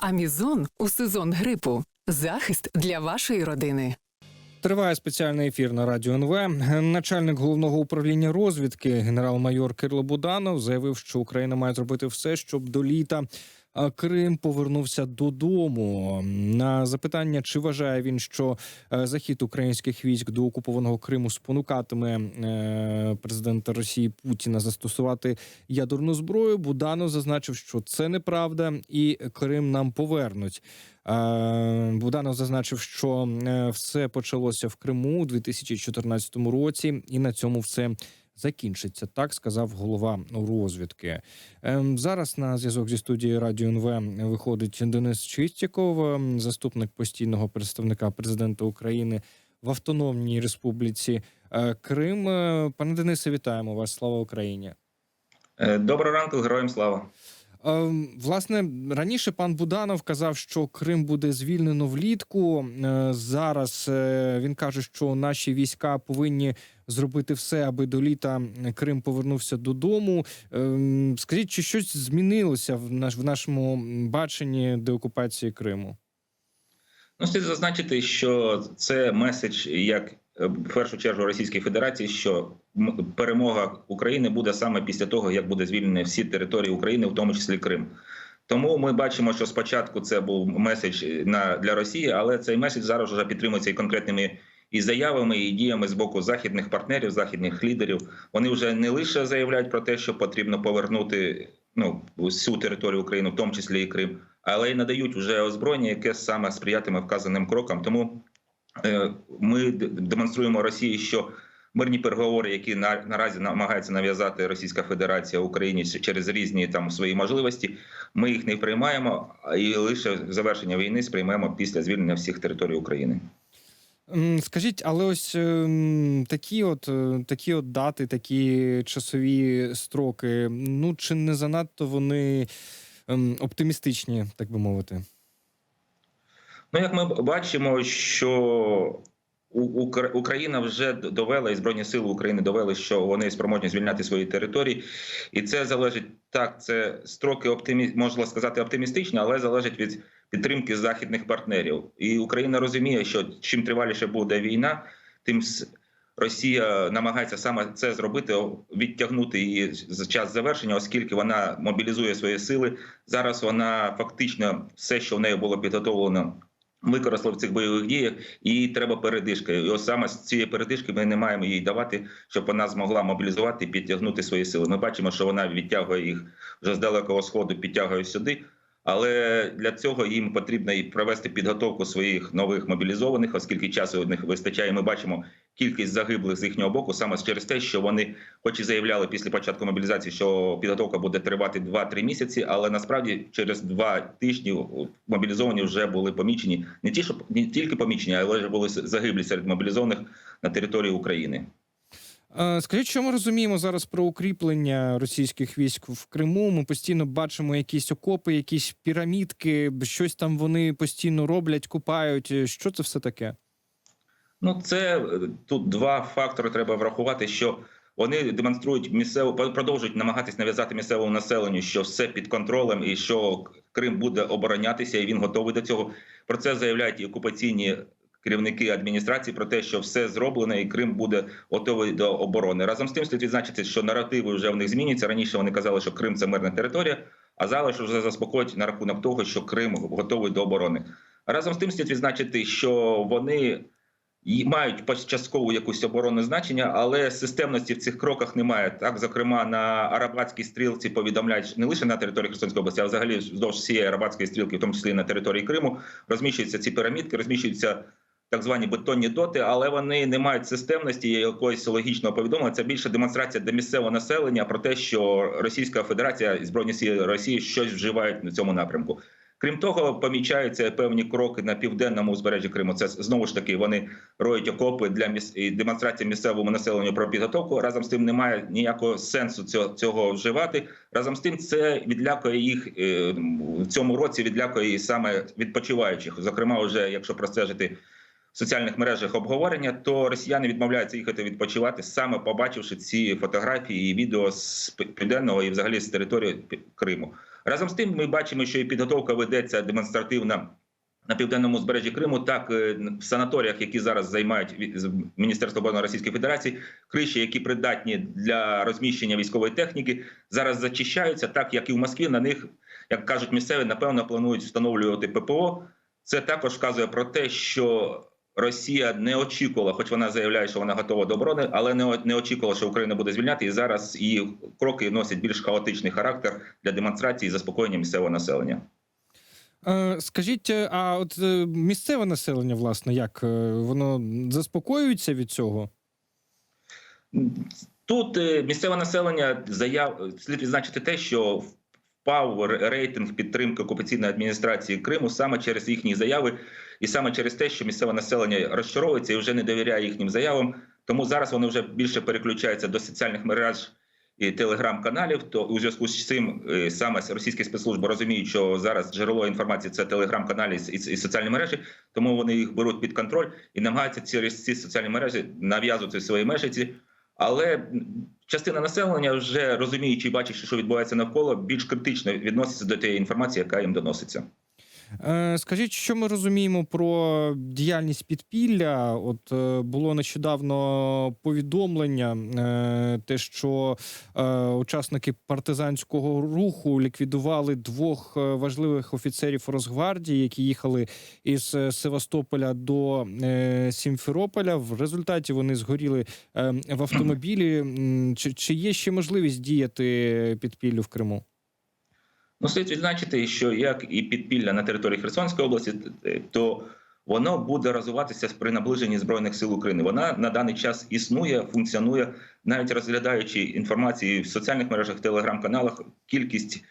Амізон у сезон грипу. Захист для вашої родини. Триває спеціальний ефір на радіо НВ. Начальник головного управління розвідки генерал-майор Кирло Буданов заявив, що Україна має зробити все, щоб до літа Крим повернувся додому. На запитання, чи вважає він, що е, захід українських військ до окупованого Криму спонукатиме е, президента Росії Путіна застосувати ядерну зброю. Буданов зазначив, що це неправда, і Крим нам повернуть. Е, Буданов зазначив, що все почалося в Криму у 2014 році, і на цьому все закінчиться. Так сказав голова розвідки. Ем, Зараз на зв'язок зі студією Радіо НВ виходить Денис Чистяков, ем, заступник постійного представника президента України в Автономній Республіці е, Крим. Е, Пане Денисе, вітаємо вас! Слава Україні! Е, Доброго ранку, героям слава. Ем, Власне, раніше пан Буданов казав, що Крим буде звільнено влітку. Е, Зараз е, він каже, що наші війська повинні зробити все, аби до літа Крим повернувся додому. Ем, Скажіть, чи щось змінилося в нашому баченні деокупації Криму? Ну, слід зазначити, що це меседж як в першу чергу Російської Федерації, що перемога України буде саме після того, як буде звільнені всі території України, в тому числі Крим. Тому ми бачимо, що спочатку це був меседж на для Росії, але цей меседж зараз вже підтримується і конкретними і заявами, і діями з боку західних партнерів, західних лідерів. Вони вже не лише заявляють про те, що потрібно повернути ну всю територію України, в тому числі і Крим, але й надають вже озброєння, яке саме сприятиме вказаним крокам. Тому е, ми демонструємо Росії, що мирні переговори, які на, наразі намагається нав'язати Російська Федерація Україні через різні там свої можливості, ми їх не приймаємо, і лише завершення війни сприймемо після звільнення всіх територій України. Скажіть, але ось ем, такі, от е, такі от дати, такі часові строки. Ну чи не занадто вони ем, оптимістичні, так би мовити? Ну, як ми бачимо, що Україна вже довела і збройні сили України довели, що вони спроможні звільняти свої території, і це залежить так. Це строки оптимі... можна сказати оптимістичні, але залежить від підтримки західних партнерів. І Україна розуміє, що чим триваліше буде війна, тим Росія намагається саме це зробити, відтягнути її з час завершення, оскільки вона мобілізує свої сили. Зараз вона фактично все, що в неї було підготовлено. Використали в цих бойових діях, і треба передишка. І ось саме з цієї передишки ми не маємо їй давати, щоб вона змогла мобілізувати і підтягнути свої сили. Ми бачимо, що вона відтягує їх вже з далекого сходу, підтягує сюди. Але для цього їм потрібно і провести підготовку своїх нових мобілізованих, оскільки часу у них вистачає. Ми бачимо кількість загиблих з їхнього боку саме через те, що вони, хоч і заявляли після початку мобілізації, що підготовка буде тривати 2-3 місяці, але насправді через два тижні мобілізовані вже були помічені не ті, що не тільки помічені, але вже були загиблі серед мобілізованих на території України. Е, Скажіть, що ми розуміємо зараз про укріплення російських військ в Криму? Ми постійно бачимо якісь окопи, якісь пірамідки, щось там вони постійно роблять, купають. Що це все таке? Ну, це е, тут два фактори треба врахувати, що вони демонструють місцеву, продовжують намагатись нав'язати місцевому населенню, що все під контролем і що Крим буде оборонятися, і він готовий до цього. Про це заявляють і окупаційні керівники адміністрації про те, що все зроблено, і Крим буде готовий до оборони. Разом з тим слід відзначити, що наративи вже в них зміняться. Раніше вони казали, що Крим це мирна територія, а зараз вже заспокоїть на рахунок того, що Крим готовий до оборони. Разом з тим слід відзначити, що вони і мають часткову якусь оборонне значення, але системності в цих кроках немає. Так, зокрема, на Арабатській стрілці повідомляють не лише на території Херсонської області, а взагалі вздовж всієї Арабатської стрілки, в тому числі на території Криму, розміщуються ці пірамідки, розміщуються так звані бетонні доти, але вони не мають системності якогось логічного повідомлення. Це більше демонстрація для місцевого населення про те, що Російська Федерація і збройні сили Росії щось вживають на цьому напрямку. Крім того, помічаються певні кроки на південному узбережжі Криму. Це знову ж таки вони роють окопи для міс... демонстрації місцевому населенню про підготовку. Разом з тим немає ніякого сенсу цього, цього вживати. Разом з тим, це відлякує їх е, в цьому році. Відлякує і саме відпочиваючих. Зокрема, вже якщо простежити в соціальних мережах обговорення, то росіяни відмовляються їхати відпочивати, саме побачивши ці фотографії і відео з південного і взагалі з території Криму. Разом з тим, ми бачимо, що і підготовка ведеться демонстративна на південному збережжі Криму, так е, в санаторіях, які зараз займають Міністерство оборони Російської Федерації, криші, які придатні для розміщення військової техніки, зараз зачищаються, так як і в Москві. На них, як кажуть місцеві, напевно, планують встановлювати ППО. Це також вказує про те, що Росія не очікувала, хоч вона заявляє, що вона готова до оборони, але не, очікувала, що Україна буде звільняти. І зараз її кроки носять більш хаотичний характер для демонстрації і заспокоєння місцевого населення. Е, Скажіть, е, а от е, місцеве населення, власне, як воно заспокоюється від цього? Тут місцеве населення заяв слід відзначити те, що впав ре- рейтинг підтримки окупаційної адміністрації Криму саме через їхні заяви, і саме через те, що місцеве населення розчаровується і вже не довіряє їхнім заявам. Тому зараз вони вже більше переключаються до соціальних мереж і телеграм-каналів. То у зв'язку з цим е, саме російські спецслужби розуміють, що зараз джерело інформації це телеграм-каналі і, соціальні мережі, тому вони їх беруть під контроль і намагаються через ці соціальні мережі нав'язувати свої межі. Але частина населення, вже розуміючи і бачачи, що відбувається навколо, більш критично відноситься до тієї інформації, яка їм доноситься. Е, Скажіть, що ми розуміємо про діяльність підпілля? От е, було нещодавно повідомлення, е, те, що учасники партизанського руху ліквідували двох важливих офіцерів Росгвардії, які їхали із Севастополя до Сімферополя. В результаті вони згоріли в автомобілі. Чи, чи є ще можливість діяти підпіллю в Криму? Ну, слід відзначити, що як і підпілля на території Херсонської області, е, то воно буде розвиватися при наближенні збройних сил України. Вона на даний час існує, функціонує, навіть розглядаючи інформацію в соціальних мережах, телеграм-каналах, кількість.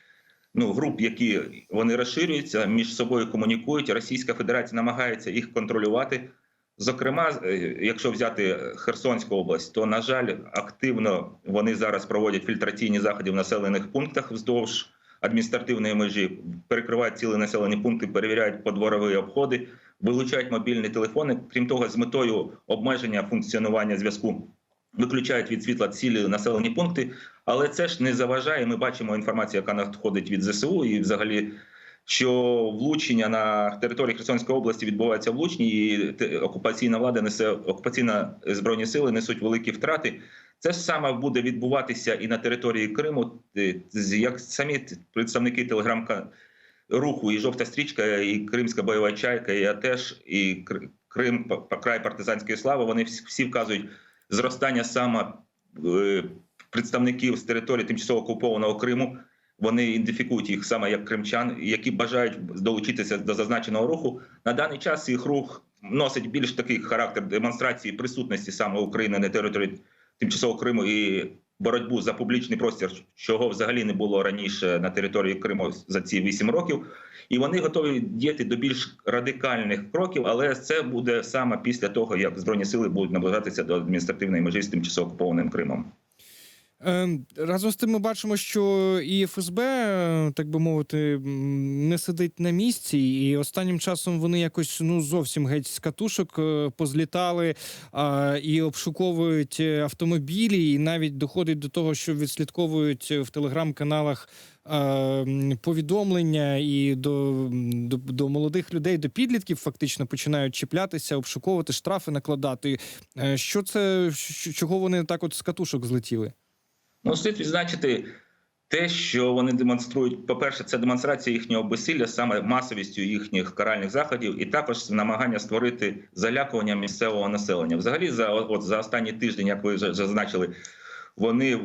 Ну, груп, які вони розширюються, між собою комунікують. Російська Федерація намагається їх контролювати. Зокрема, е, якщо взяти Херсонську область, то на жаль, активно вони зараз проводять фільтраційні заходи в населених пунктах вздовж адміністративної межі, перекривають цілі населені пункти, перевіряють подворові обходи, вилучають мобільні телефони. Крім того, з метою обмеження функціонування зв'язку виключають від світла цілі населені пункти. Але це ж не заважає. Ми бачимо інформацію, яка надходить від ЗСУ, і взагалі. Що влучення на території Херсонської області відбуваються влучні, і окупаційна влада несе окупаційна збройні сили несуть великі втрати. Це ж саме буде відбуватися і на території Криму, е, як самі представники телеграм руху, і жовта стрічка, і Кримська бойова чайка, і АТЕШ, і Кр- Крим, край партизанської слави. Вони всі всі вказують зростання саме е, представників з території тимчасово окупованого Криму. Вони ідентифікують їх саме як кримчан, які бажають долучитися до зазначеного руху. На даний час їх рух носить більш такий характер демонстрації присутності саме України на території тимчасово Криму і боротьбу за публічний простір, чого взагалі не було раніше на території Криму за ці вісім років. І вони готові діяти до більш радикальних кроків, але це буде саме після того, як збройні сили будуть наближатися до адміністративної межі з тимчасово окупованим Кримом. Е, Разом з тим ми бачимо, що і ФСБ, е, так би мовити, не сидить на місці, і останнім часом вони якось ну зовсім геть з катушок е, позлітали а, і обшуковують автомобілі, і навіть доходить до того, що відслідковують в телеграм-каналах повідомлення і до, до, до молодих людей, до підлітків фактично починають чіплятися, обшуковувати, штрафи накладати. Що це чого вони так от з катушок злетіли? Ну, слід відзначити те, що вони демонструють. По-перше, це демонстрація їхнього безсилля, саме масовістю їхніх каральних заходів, і також намагання створити залякування місцевого населення. Взагалі, за от за останній тиждень, як ви вже зазначили, вони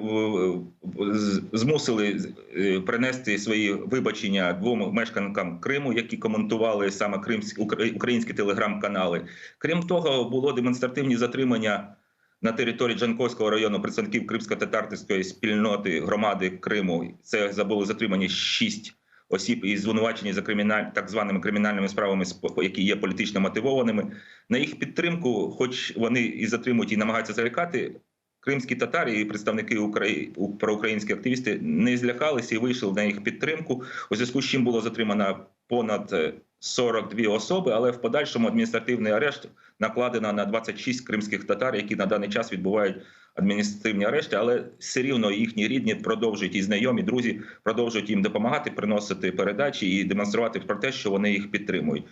змусили е, принести свої вибачення двом мешканкам Криму, які коментували саме кримські українські телеграм-канали. Крім того, було демонстративні затримання на території Джанковського району представників кримсько-татарської спільноти громади Криму. Це забули затримані шість осіб і звинувачені за криміналь так званими кримінальними справами, які є політично мотивованими. На їх підтримку, хоч вони і затримують і намагаються залякати. Кримські татари і представники Украї... у- проукраїнські активісти не злякалися і вийшли на їх підтримку. У зв'язку з чим було затримано понад е, 42 особи, але в подальшому адміністративний арешт накладено на 26 кримських татар, які на даний час відбувають адміністративні арешти, але все рівно їхні рідні продовжують і знайомі, друзі продовжують їм допомагати, приносити передачі і демонструвати про те, що вони їх підтримують.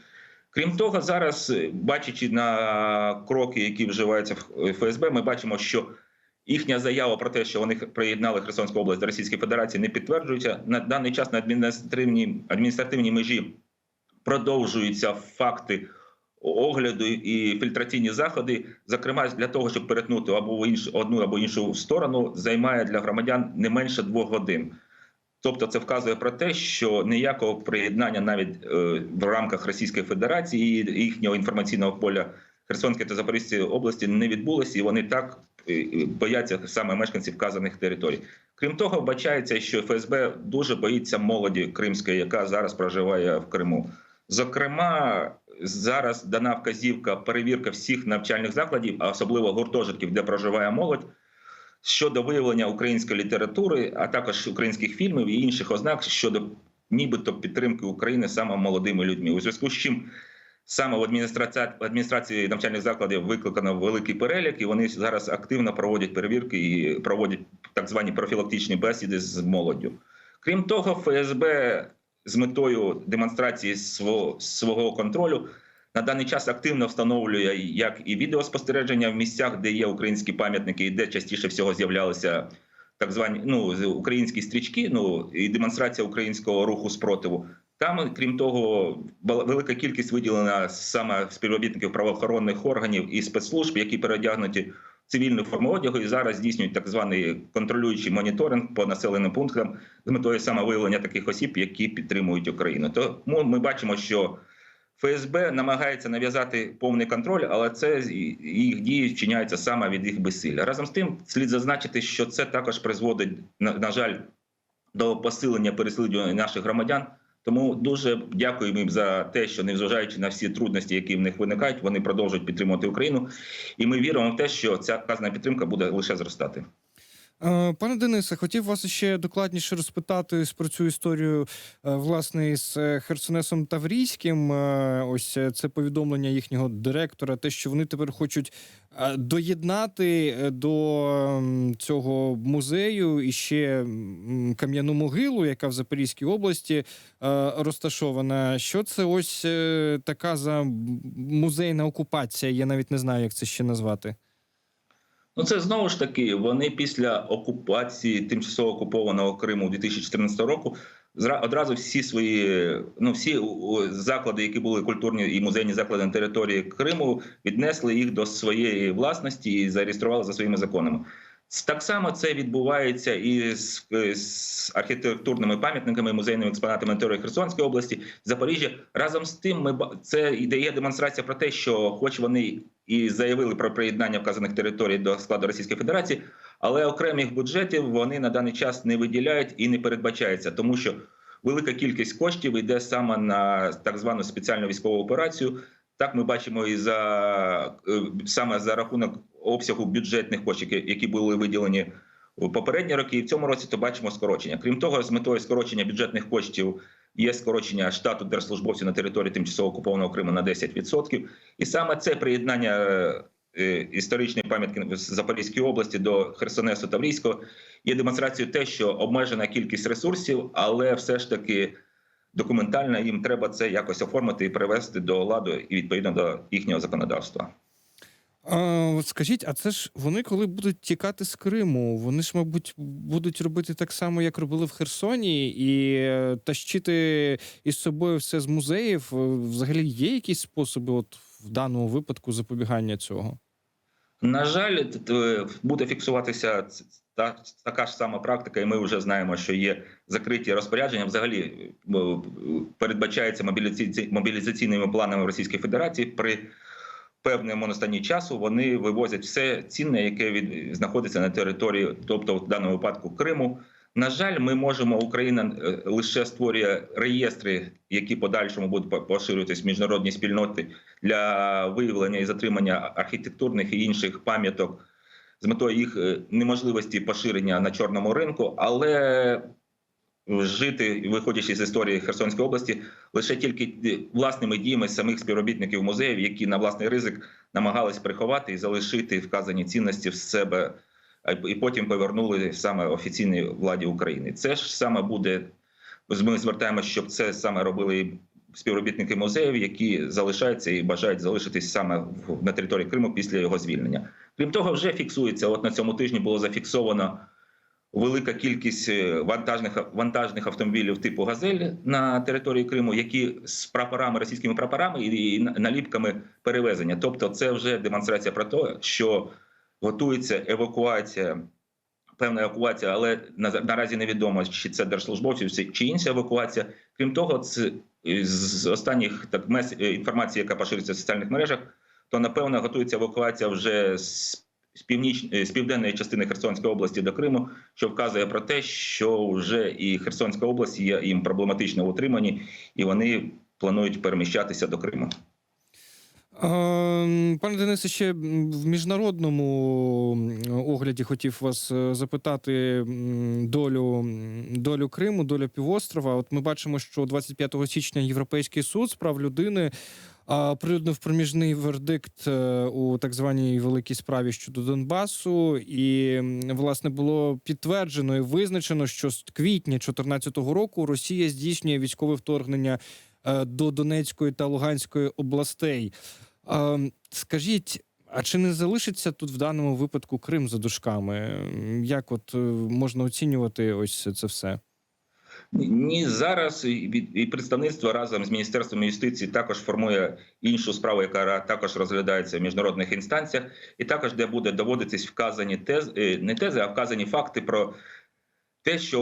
Крім того, зараз, бачачи на кроки, які вживаються в ФСБ, ми бачимо, що їхня заява про те, що вони приєднали Херсонську область до Російської Федерації, не підтверджується. На даний час на адміністративній адміністративній межі продовжуються факти огляду і фільтраційні заходи. Зокрема, для того, щоб перетнути або іншу одну або іншу сторону, займає для громадян не менше двох годин. Тобто, це вказує про те, що ніякого приєднання навіть е, в рамках Російської Федерації і їхнього інформаційного поля Херсонської та Запорізької області не відбулося, і вони так е, бояться саме мешканців вказаних територій. Крім того, вбачається, що ФСБ дуже боїться молоді кримської, яка зараз проживає в Криму. Зокрема, зараз дана вказівка перевірка всіх навчальних закладів, а особливо гуртожитків, де проживає молодь. Щодо виявлення української літератури, а також українських фільмів і інших ознак щодо нібито підтримки України саме молодими людьми, у зв'язку з чим саме в адміністрації, навчальних закладів викликано великий перелік, і вони зараз активно проводять перевірки і проводять так звані профілактичні бесіди з молоддю. Крім того, ФСБ з метою демонстрації свого, свого контролю на даний час активно встановлює як і відеоспостереження в місцях, де є українські пам'ятники, і де частіше всього з'являлися так звані ну українські стрічки, ну і демонстрація українського руху спротиву. Там, крім того, велика кількість виділена саме співробітників правоохоронних органів і спецслужб, які переодягнуті цивільну форму одягу, і зараз здійснюють так званий контролюючий моніторинг по населеним пунктам з метою саме виявлення таких осіб, які підтримують Україну. Тому ми бачимо, що ФСБ намагається нав'язати повний контроль, але це їх дії вчиняються саме від їх безсилля. Разом з тим, слід зазначити, що це також призводить на, на жаль до посилення переслідування наших громадян. Тому дуже дякуємо їм за те, що незважаючи на всі трудності, які в них виникають, вони продовжують підтримувати Україну. І ми віримо в те, що ця казна підтримка буде лише зростати. Е, Пане Денисе, хотів вас ще докладніше розпитати про цю історію е, власне із е, Херсонесом Таврійським. Ось це повідомлення їхнього директора. Те, що вони тепер хочуть доєднати до цього музею і ще кам'яну могилу, яка в Запорізькій області розташована. Що це ось така за музейна окупація? Я навіть не знаю, як це ще назвати. Ну, це знову ж таки. Вони після окупації тимчасово окупованого Криму 2014 року одразу всі свої ну всі заклади, які були культурні і музейні заклади на території Криму, віднесли їх до своєї власності і зареєстрували за своїми законами. Так само це відбувається і з, з архітектурними пам'ятниками, музейними експонатами на території Херсонської області, Запоріжжя. Разом з тим, ми це дає демонстрація про те, що, хоч вони і заявили про приєднання вказаних територій до складу Російської Федерації, але окремих бюджетів вони на даний час не виділяють і не передбачаються, тому що велика кількість коштів йде саме на так звану спеціальну військову операцію. Так ми бачимо і за е, саме за рахунок обсягу бюджетних коштів, які- були виділені в попередні роки, і в цьому році то бачимо скорочення. Крім того, з метою скорочення бюджетних коштів є скорочення штату держслужбовців на території тимчасово окупованого Криму на 10%. І саме це приєднання е, історичної пам'ятки в Запорізькій області до Херсонесу Таврійського є демонстрацією те, що обмежена кількість ресурсів, але все ж таки документально їм треба це якось оформити і привести до ладу і відповідно до їхнього законодавства. А, скажіть, а це ж вони, коли будуть тікати з Криму, вони ж, мабуть, будуть робити так само, як робили в Херсоні, і е, тащити із собою все з музеїв. Е, Взагалі є якісь способи, от в даному випадку, запобігання цього? На жаль, т- буде фіксуватися ц- така ж сама практика, і ми вже знаємо, що є закриті розпорядження. Взагалі е, передбачається мобілізаційними планами Російської Федерації при певному настанні часу. Вони вивозять все цінне, яке від... знаходиться на території, тобто в даному випадку Криму. На жаль, ми можемо Україна е, лише створює реєстри, які подальшому будуть поширюватись в міжнародній спільноти для виявлення і затримання архітектурних і інших пам'яток з метою їх е, неможливості поширення на чорному ринку. Але жити, виходячи з історії Херсонської області, лише тільки е, власними діями самих співробітників музеїв, які на власний ризик намагались приховати і залишити вказані цінності в себе, і потім повернули саме офіційній владі України. Це ж саме буде. Ми звертаємося, щоб це саме робили співробітники музеїв, які залишаються і бажають залишитись саме на території Криму після його звільнення. Крім того, вже фіксується. От на цьому тижні було зафіксовано велика кількість е, вантажних вантажних автомобілів типу Газель на території Криму, які з прапорами, російськими прапорами і наліпками перевезення. Тобто, це вже демонстрація про те, що готується евакуація. Певна евакуація, але на- наразі невідомо, чи це держслужбовців, чи- інша евакуація. Крім того, це е, з останніх так мес е, інформації, яка поширюється в соціальних мережах, то напевно готується евакуація вже з північ е, з південної частини Херсонської області до Криму, що вказує про те, що вже і Херсонська область є їм проблематично в утриманні, і вони планують переміщатися до Криму. Ем, Пане Денисе, ще в міжнародному огляді хотів вас е, запитати долю, долю Криму, долю півострова. От ми бачимо, що 25 січня Європейський суд з прав людини оприлюднив проміжний вердикт е, у так званій великій справі щодо Донбасу, і власне було підтверджено і визначено, що з квітня 2014 року Росія здійснює військове вторгнення до Донецької та Луганської областей. Скажіть, а чи не залишиться тут в даному випадку Крим за дужками? Як от е, можна оцінювати ось це все? Ні, Ні, зараз і представництво разом з міністерством юстиції також формує іншу справу, яка також розглядається в міжнародних інстанціях, і також де буде доводитись вказані тези, е, не тези, а вказані факти про те, що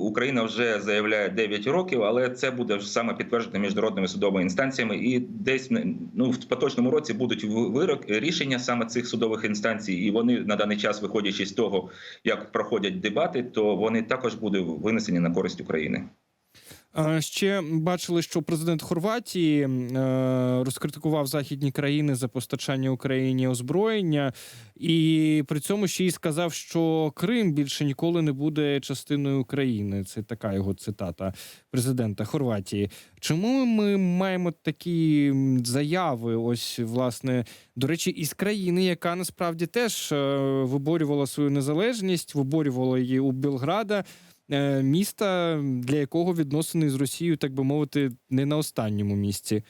Україна вже заявляє 9 років, але це буде саме підтверджено міжнародними судовими інстанціями. І десь ну в поточному році будуть вирок рішення саме цих судових інстанцій, і вони на даний час, виходячи з того, як проходять дебати, то вони також будуть винесені на користь України. Ще бачили, що президент Хорватії е, розкритикував західні країни за постачання Україні озброєння, і при цьому ще й сказав, що Крим більше ніколи не буде частиною України. Це така його цитата президента Хорватії. Чому ми маємо такі заяви? Ось власне до речі, із країни, яка насправді теж е, виборювала свою незалежність, виборювала її у Белграда е, міста, для якого відносини з Росією, так би мовити, не на останньому місці.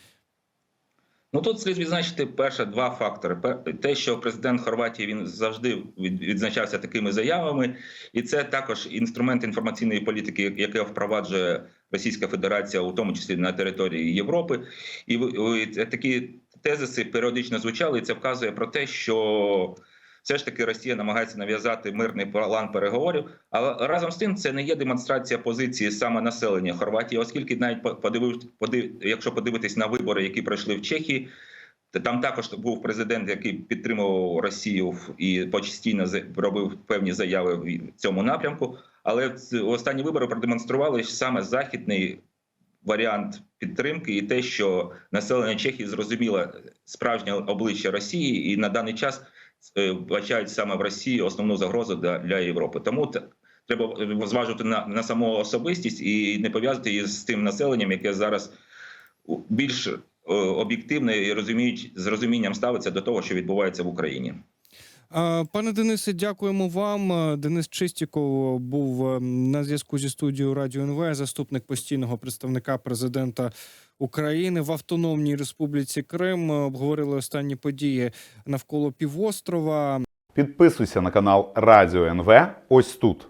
Ну тут слід відзначити перше два фактори: те, що президент Хорватії він завжди відзначався такими заявами, і це також інструмент інформаційної політики, яке впроваджує Російська Федерація, у тому числі на території Європи. І такі тезиси періодично звучали, і це вказує про те, що все ж таки Росія намагається нав'язати мирний план переговорів. Але разом з тим це не є демонстрація позиції саме населення Хорватії, оскільки навіть по- подивив, подив, якщо подивитись на вибори, які пройшли в Чехії. Там також був президент, який підтримував Росію і постійно робив певні заяви в цьому напрямку. Але останні вибори продемонстрували що саме західний варіант підтримки, і те, що населення Чехії зрозуміло справжнє обличчя Росії, і на даний час е, бачають саме в Росії основну загрозу для, Європи. Тому треба зважувати на, на саму особистість і не пов'язати її з тим населенням, яке зараз більш е, об'єктивне і розуміють з розумінням ставиться до того, що відбувається в Україні. Пане Денисе, дякуємо вам. Денис Чистіков був е, на зв'язку зі студією Радіо НВ, заступник постійного представника президента України в Автономній Республіці Крим. Обговорили останні події навколо півострова. Підписуйся на канал Радіо НВ ось тут.